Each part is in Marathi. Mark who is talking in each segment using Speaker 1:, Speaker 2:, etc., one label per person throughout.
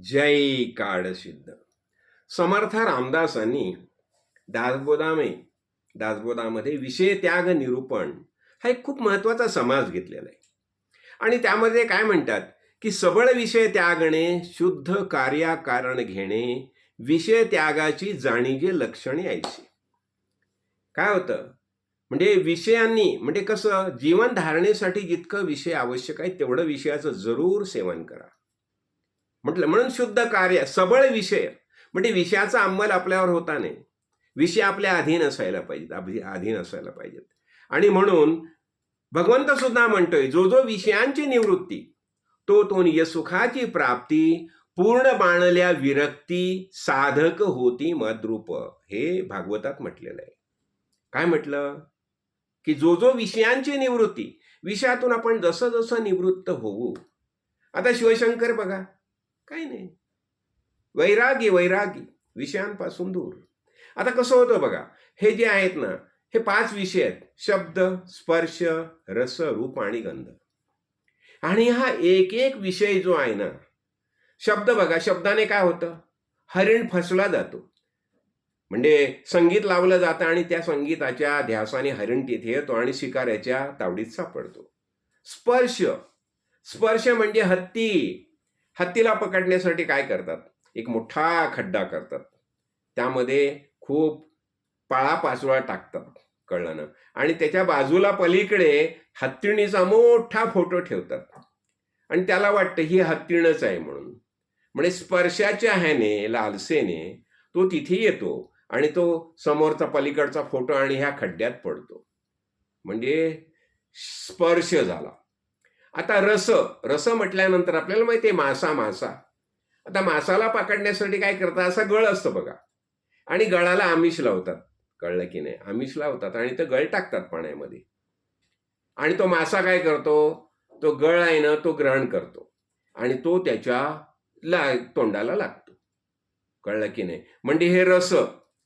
Speaker 1: जय काळसिद्ध समर्थ रामदासांनी दासबोधामे दासबोधामध्ये विषय त्याग निरूपण हा एक खूप महत्त्वाचा समाज घेतलेला आहे. आणि त्यामध्ये काय म्हणतात की सबळ विषय त्यागणे शुद्ध कार्याकारण घेणे विषय त्यागाची जाणीजे लक्षणे यायची. काय होतं? म्हणजे विषयांनी म्हणजे कसं? जीवन धारणेसाठी जितकं विषय आवश्यक आहे तेवढं विषयाचं जरूर सेवन करा. म्हटलं म्हणून शुद्ध कार्य सबळ विषय. म्हणजे विषयाचा अंमल आपल्यावर होता नाही. विषय आपल्या अधीन असायला पाहिजेत अभि- अधीन असायला पाहिजेत. आणि म्हणून भगवंत सुद्धा म्हणतोय जो जो विषयांची निवृत्ती तो तो निज सुखाची प्राप्ती पूर्ण बाणल्या विरक्ती साधक होती मद्रूप. हे भागवतात म्हटलेलं आहे. काय म्हटलं? की जो जो विषयांची निवृत्ती विषयातून आपण जसं जसं निवृत्त होऊ. आता शिवशंकर बघा काही नाही. वैरागी वैरागी विषयांपासून दूर. आता कसं होतं बघा हे जे आहेत ना हे पाच विषय आहेत. शब्द स्पर्श रस रूप आणि गंध. आणि हा एक एक विषय जो आहे ना शब्द बघा शब्दाने काय होतं? हरिण फसला जातो. म्हणजे संगीत लावलं जातं आणि त्या संगीताच्या ध्यासाने हरिण तिथे येतो आणि शिकाऱ्याच्या तावडीत सापडतो. स्पर्श. स्पर्श म्हणजे हत्ती. हत्तीला पकडण्यासाठी काय करतात? एक मोठा खड्डा करतात. त्यामध्ये खूप पाळापाचोळा टाकतात कळलं ना आणि त्याच्या बाजूला पलीकडे हत्तीणीचा मोठा फोटो ठेवतात. आणि त्याला वाटतं ही हत्तीणच आहे म्हणून. म्हणजे स्पर्शाच्या ह्याने लालसेने तो तिथे येतो आणि तो समोरचा पलीकडचा फोटो आणि ह्या खड्ड्यात पडतो. म्हणजे स्पर्श झाला. आता रस रस म्हटल्यानंतर आपल्याला माहिती आहे मासा मासा. आता मासाला पकडण्यासाठी काय करतात? असा गळ असतो बघा. आणि गळाला आमिष लावतात. कळलं की नाही? आमिष लावतात आणि ते गळ टाकतात पाण्यामध्ये. आणि तो मासा काय करतो? तो गळ आहे ना तो ग्रहण करतो. आणि तो त्याच्या ला तोंडाला लागतो. कळलं की नाही? म्हणजे हे रस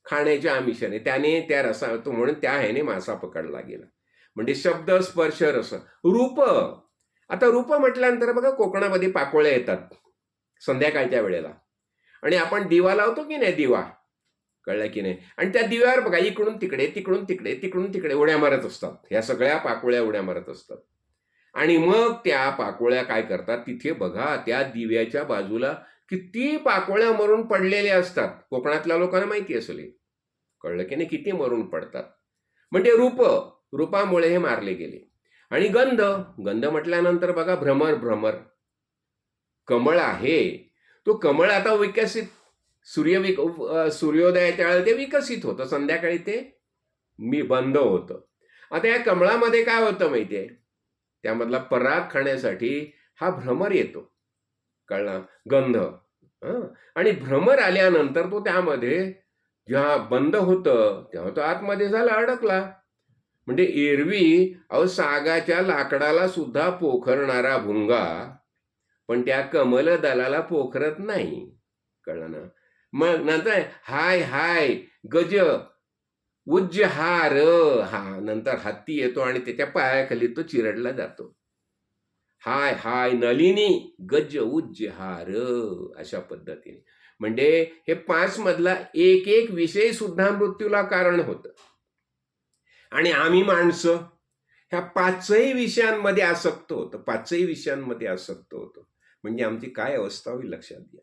Speaker 1: खाण्याच्या आमिषाने त्याने त्या रसा तो म्हणून त्या ह्याने मासा पकडला गेला. म्हणजे शब्द स्पर्श रस. रूप आता रूप म्हटल्यानंतर बघा कोकणामध्ये पाकोळ्या येतात. संध्याकाळच्या वेळेला. आणि आपण दिवा लावतो की नाही दिवा? कळलं की नाही? आणि त्या दिव्यावर बघा इकडून तिकडे तिकडून तिकडे तिकडून तिकडे उड्या मारत असतात. ह्या सगळ्या पाकोळ्या उड्या मारत असतात. आणि मग त्या पाकोळ्या काय करतात? तिथे बघा त्या दिव्याच्या बाजूला किती पाकोळ्या मरून पडलेल्या असतात. कोकणातल्या लोकांना माहिती असेल कळलं की नाही? किती मरून पडतात. म्हणजे रूप रूपामुळे हे मारले गेले. आणि गंध. गंध म्हटल्यानंतर बघा भ्रमर भ्रमर. कमळ आहे. तो कमळ आता विकसित सूर्य विक सूर्योदयाच्या वेळेला ते विकसित होतं. संध्याकाळी ते मी बंद होतं. आता या कमळामध्ये काय होतं माहिती आहे त्यामधला पराग खाण्यासाठी हा भ्रमर येतो. कळला? गंध. आणि भ्रमर आल्यानंतर तो त्यामध्ये जेव्हा बंद होतं तेव्हा तो आतमध्ये झाला अडकला. म्हणजे एरवी अहो सागाच्या लाकडाला सुद्धा पोखरणारा भुंगा पण त्या कमल दलाला पोखरत नाही. कळलं ना? मग नंतर हाय हाय गज उज्ज हार हा नंतर हत्ती येतो आणि त्याच्या पायाखाली तो चिरडला जातो. हाय हाय नलिनी गज उज्ज हार अशा पद्धतीने. म्हणजे हे पाच मधला एक एक विषय सुद्धा मृत्यूला कारण होतं. आणि आम्ही माणसं. ह्या पाचही विषयांमध्ये आसक्त होतं. पाचही विषयांमध्ये आसक्त होतं. म्हणजे आमची काय अवस्था होईल लक्षात घ्या.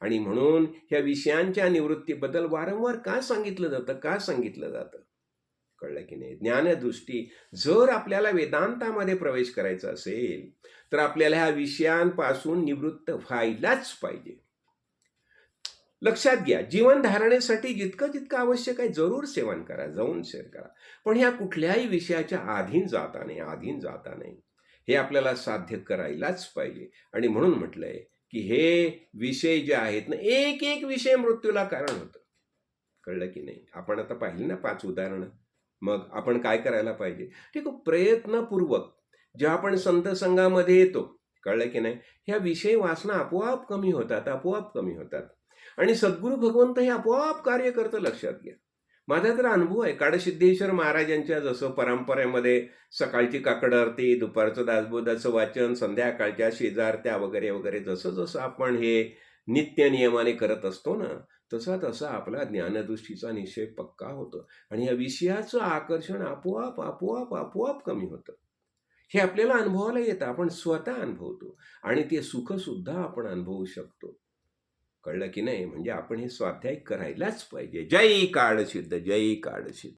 Speaker 1: आणि म्हणून ह्या विषयांच्या निवृत्तीबद्दल वारंवार का सांगितलं जातं? का सांगितलं जातं? कळलं की नाही? ज्ञानदृष्टी जर आपल्याला वेदांतामध्ये प्रवेश करायचा असेल तर आपल्याला ह्या विषयांपासून निवृत्त व्हायलाच पाहिजे. लक्षात घ्या जीवन धारणेसाठी जितकं जितकं आवश्यक आहे जरूर सेवन करा जाऊन शेअर करा. पण ह्या कुठल्याही विषयाच्या अधीन जाता नाही आधीन जाता नाही. हे आपल्याला साध्य करायलाच पाहिजे. आणि म्हणून म्हटलंय की हे विषय जे आहेत ना एक एक विषय मृत्यूला कारण होतं. कळलं की नाही? आपण आता पाहिली ना पाच उदाहरणं. मग आपण काय करायला पाहिजे? ठीक आहे प्रयत्नपूर्वक जेव्हा आपण संत संघामध्ये येतो कळलं की नाही? ह्या विषय वासना आपोआप कमी होतात आपोआप कमी होतात. आणि सद्गुरू भगवंत हे आपोआप कार्य करतं लक्षात घ्या. माझा तर अनुभव आहे काडसिद्धेश्वर महाराजांच्या जसं परंपरेमध्ये सकाळची काकड आरती दुपारचं दासबोधाचं वाचन संध्याकाळच्या शेजारत्या वगैरे वगैरे जसं जसं आपण हे नित्य नियमाने करत असतो ना तसा तसा आपला ज्ञानदृष्टीचा निश्चय पक्का होतो. आणि या विषयाचं आकर्षण आपोआप आपोआप आपोआप कमी होतं. हे आपल्याला अनुभवायला येतं आपण स्वतः अनुभवतो. आणि ते सुखसुद्धा आपण अनुभवू शकतो. कळलं की नाही म्हणजे आपण हे स्वाध्याय करायलाच पाहिजे. जय काळसिद्ध जय काळसिद्ध.